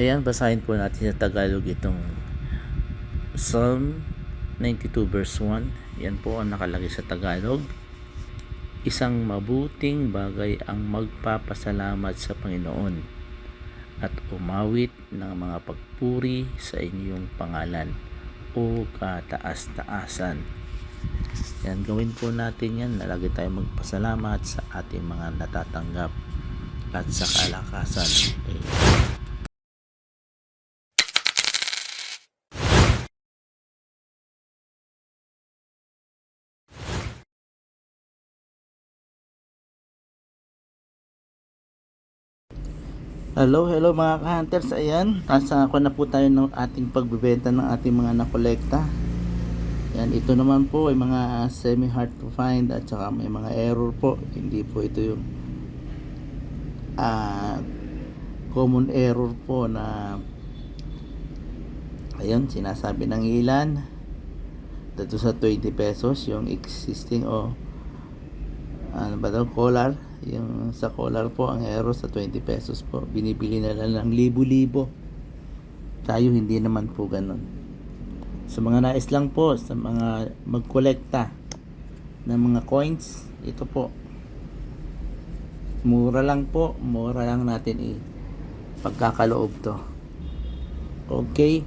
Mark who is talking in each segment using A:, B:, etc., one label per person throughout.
A: Ayan, basahin po natin sa Tagalog itong Psalm 92 verse 1. Yan po ang nakalagay sa Tagalog. Isang mabuting bagay ang magpapasalamat sa Panginoon at umawit ng mga pagpuri sa inyong pangalan o kataas-taasan. Yan, gawin po natin yan. Nalagi tayo magpasalamat sa ating mga natatanggap at sa kalakasan. Amen. Hello, hello mga ka-hunters. Ayan, nasa ako na po tayo ng ating pagbebenta ng ating mga nakolekta. Yan, ito naman po ay mga semi hard to find at saka may mga error po. Hindi po ito yung ah, common error po na ayun, sinasabi ng ilan. Dito sa 20 pesos yung existing o ano ba daw, collar. Yung sa collar po, ang error sa 20 pesos po. Binibili na lang ng libo-libo. Tayo hindi naman po ganun. Sa mga nais lang po, sa mga magkolekta ng mga coins, ito po. Mura lang po, mura lang natin i pagkakaloob to. Okay?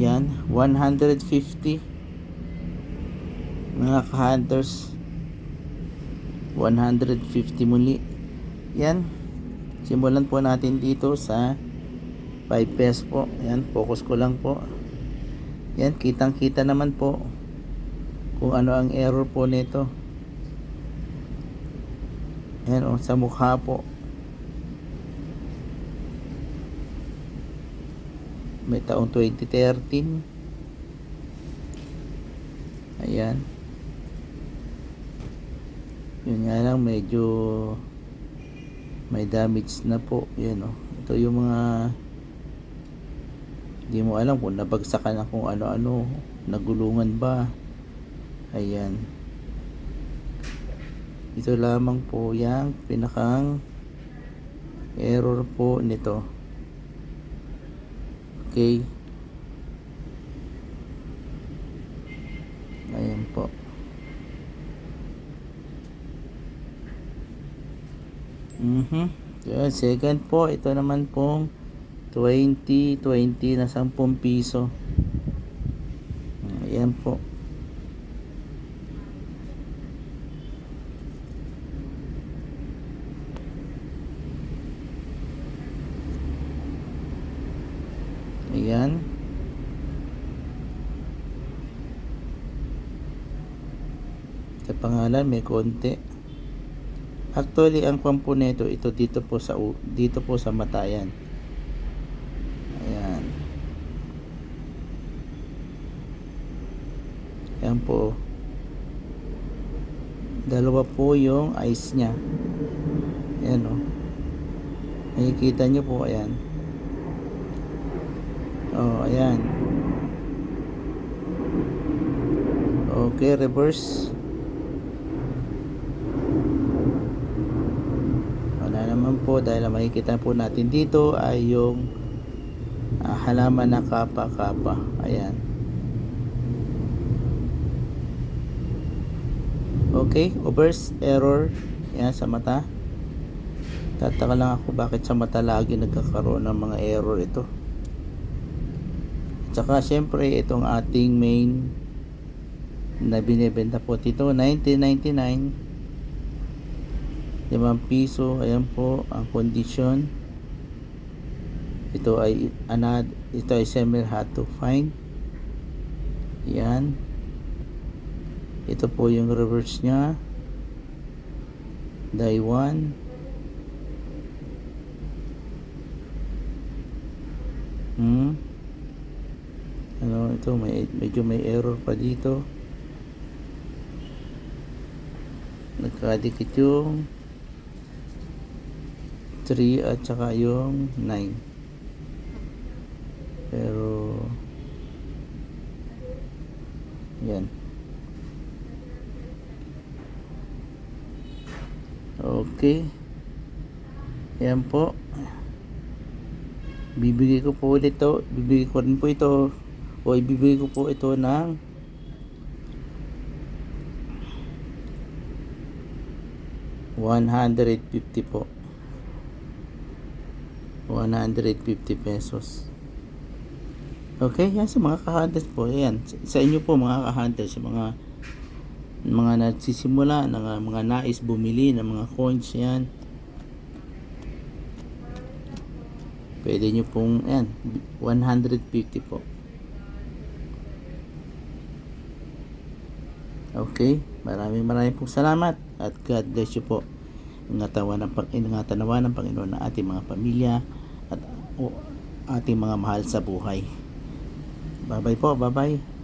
A: Yan, 150 mga ka-hunters 150 muli. Yan simulan po natin dito sa 5 pesos po. Yan, focus ko lang po. Yan, kitang kita naman po kung ano ang error po nito. Yan o, sa mukha po may taong 2013 ayan. Yun nga lang medyo may damage na po. Yan o ito yung mga hindi mo alam kung nabagsakan na kung ano-ano. Nagulungan ba? Ayan. Ito lamang po yung pinakang error po nito okay ayan po Mhm. Yun, second po, ito naman pong 20, 20 na 10 piso. Ayan po. Ayan. Sa pangalan may konti. Actually, ang nito, ito dito po sa dito po sa mata yan. Ayan. Ayan po. Dalawa po yung eyes niya. Ayan o. Oh. Nakikita nyo po, ayan. Oh, ayan. Okay, reverse. Wala naman po dahil ang makikita po natin dito ay yung ah, halaman na kapa-kapa. Ayan. Okay, overs error. Yan sa mata. Tataka lang ako bakit sa mata lagi nagkakaroon ng mga error ito. Tsaka syempre itong ating main na binibenta po dito 1999 limang piso ayan po ang condition. Ito ay anad ito ay semi hard to find. Yan ito po yung reverse nya die 1 hmm ito may medyo may error pa dito nagkadikit yung 3 at saka yung 9 pero Yan. Okay. Yan po. Bibigay ko po ulit ito. Bibigay ko rin po ito. O ibibigay ko po ito ng One hundred fifty po. 150 pesos. Okay, yan sa mga ka-hunters po. Yan, sa- inyo po mga ka-hunters, sa mga mga nagsisimula, ng mga nais bumili ng mga coins yan. Pwede nyo pong, yan, 150 po. Okay, maraming maraming pong salamat at God bless you po. Ingatan ng, ingatan ng Panginoon ng ating mga pamilya at ating mga mahal sa buhay. Bye-bye po, bye-bye.